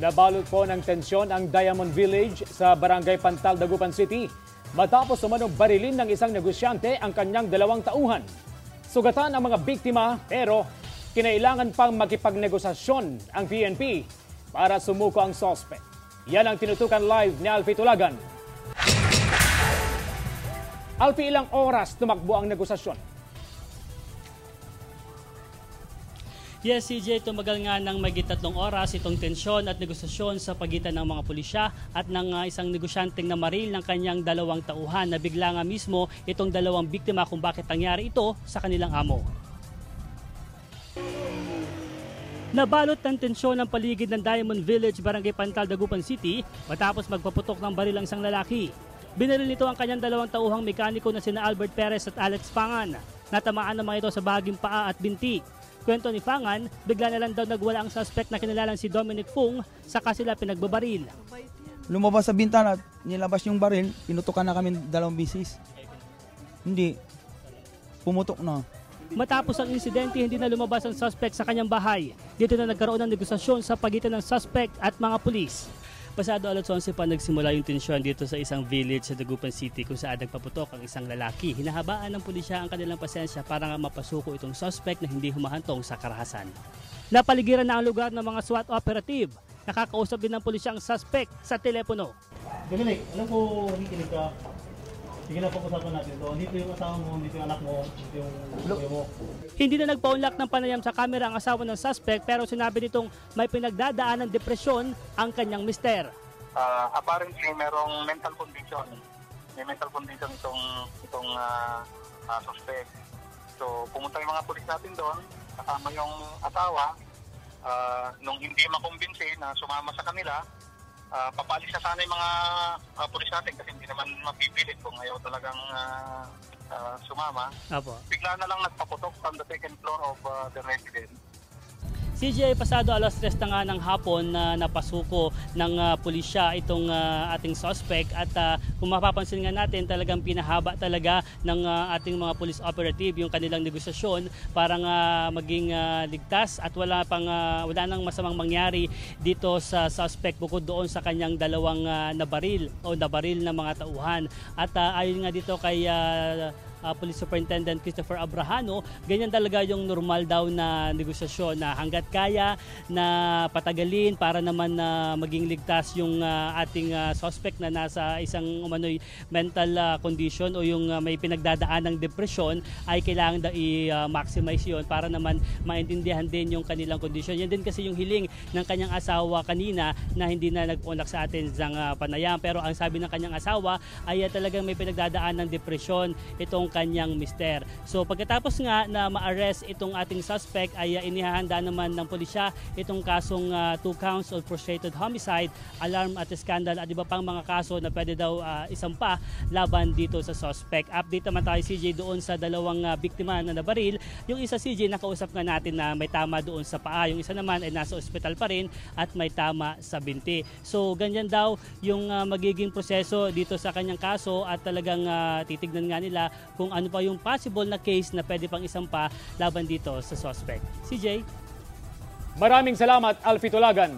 Nabalot po ng tensyon ang Diamond Village sa Barangay Pantal, Dagupan City matapos umanong barilin ng isang negosyante ang kanyang dalawang tauhan. Sugatan ang mga biktima pero kinailangan pang makipagnegosasyon ang PNP para sumuko ang sospek. Yan ang tinutukan live ni Alfie Tulagan. Alfie, ilang oras tumakbo ang negosasyon? Yes, CJ, tumagal nga ng magit oras itong tensyon at negosasyon sa pagitan ng mga pulisya at ng uh, isang negosyanteng na maril ng kanyang dalawang tauhan na bigla nga mismo itong dalawang biktima kung bakit nangyari ito sa kanilang amo. Nabalot ng tensyon ang paligid ng Diamond Village, Barangay Pantal, Dagupan City matapos magpaputok ng baril ang isang lalaki. Binaril nito ang kanyang dalawang tauhang mekaniko na sina Albert Perez at Alex Pangan. Natamaan naman ito sa baging paa at binti. Kwento ni Fangan, bigla na lang daw nagwala ang suspect na kinilalang si Dominic Fung sa sila pinagbabaril. Lumabas sa bintana nilabas yung baril, pinutukan na kami dalawang bisis. Hindi. Pumutok na. Matapos ang insidente, hindi na lumabas ang suspect sa kanyang bahay. Dito na nagkaroon ng negosasyon sa pagitan ng suspect at mga pulis. Pasado alas 11 pa nagsimula yung tensyon dito sa isang village sa Dagupan City kung saan nagpaputok ang isang lalaki. Hinahabaan ng pulisya ang kanilang pasensya para nga mapasuko itong suspect na hindi humahantong sa karahasan. Napaligiran na ang lugar ng mga SWAT operative. Nakakausap din ng pulisya ang suspect sa telepono. Dominic, alam ko nakikinig ka. Sige na, pag-usapan natin to. Dito yung asawa mo, dito yung anak mo, dito yung kuya mo. Hindi na nagpaunlak ng panayam sa kamera ang asawa ng suspect pero sinabi nitong may pinagdadaan ng depresyon ang kanyang mister. uh, apparently merong mental condition. May mental condition itong itong uh, uh, suspect. So pumunta yung mga pulis natin doon, kasama yung asawa. Uh, nung hindi makumbinsi na sumama sa kanila, uh, papalis na sana yung mga uh, pulis natin kasi hindi naman mapipilit kung ayaw talagang uh, uh, sumama. Apo. Bigla na lang nagpaputok from the second floor of uh, the residence. CJ, pasado alas 3 na nga ng hapon na napasuko ng uh, pulisya itong uh, ating suspect at uh, kung mapapansin nga natin talagang pinahaba talaga ng uh, ating mga police operative yung kanilang negosasyon para nga maging uh, ligtas at wala pang uh, wala nang masamang mangyari dito sa suspect bukod doon sa kanyang dalawang uh, nabaril o nabaril na mga tauhan. At uh, ayon nga dito kay uh, uh, Police Superintendent Christopher Abrahano, ganyan talaga yung normal daw na negosasyon na hanggat kaya na patagalin para naman na maging ligtas yung uh, ating uh, suspect na nasa isang umano'y mental uh, condition o yung uh, may pinagdadaan ng depression ay kailangan daw i-maximize uh, yun para naman maintindihan din yung kanilang condition. Yan din kasi yung hiling ng kanyang asawa kanina na hindi na nagpunlak sa atin ng uh, panayam pero ang sabi ng kanyang asawa ay uh, talagang may pinagdadaan ng depression itong kanyang mister. So pagkatapos nga na ma-arrest itong ating suspect ay uh, inihahanda naman ng pulisya itong kasong uh, two counts of frustrated homicide, alarm at scandal at iba pang mga kaso na pwede daw uh, isampa laban dito sa suspect. Update naman tayo CJ doon sa dalawang uh, biktima na nabaril. Yung isa CJ nakausap nga natin na may tama doon sa paa. Yung isa naman ay nasa ospital pa rin at may tama sa binti. So ganyan daw yung uh, magiging proseso dito sa kanyang kaso at talagang uh, titignan nga nila kung ano pa yung possible na case na pwede pang isampa laban dito sa suspect. CJ? Maraming salamat, Alfie Tulagan.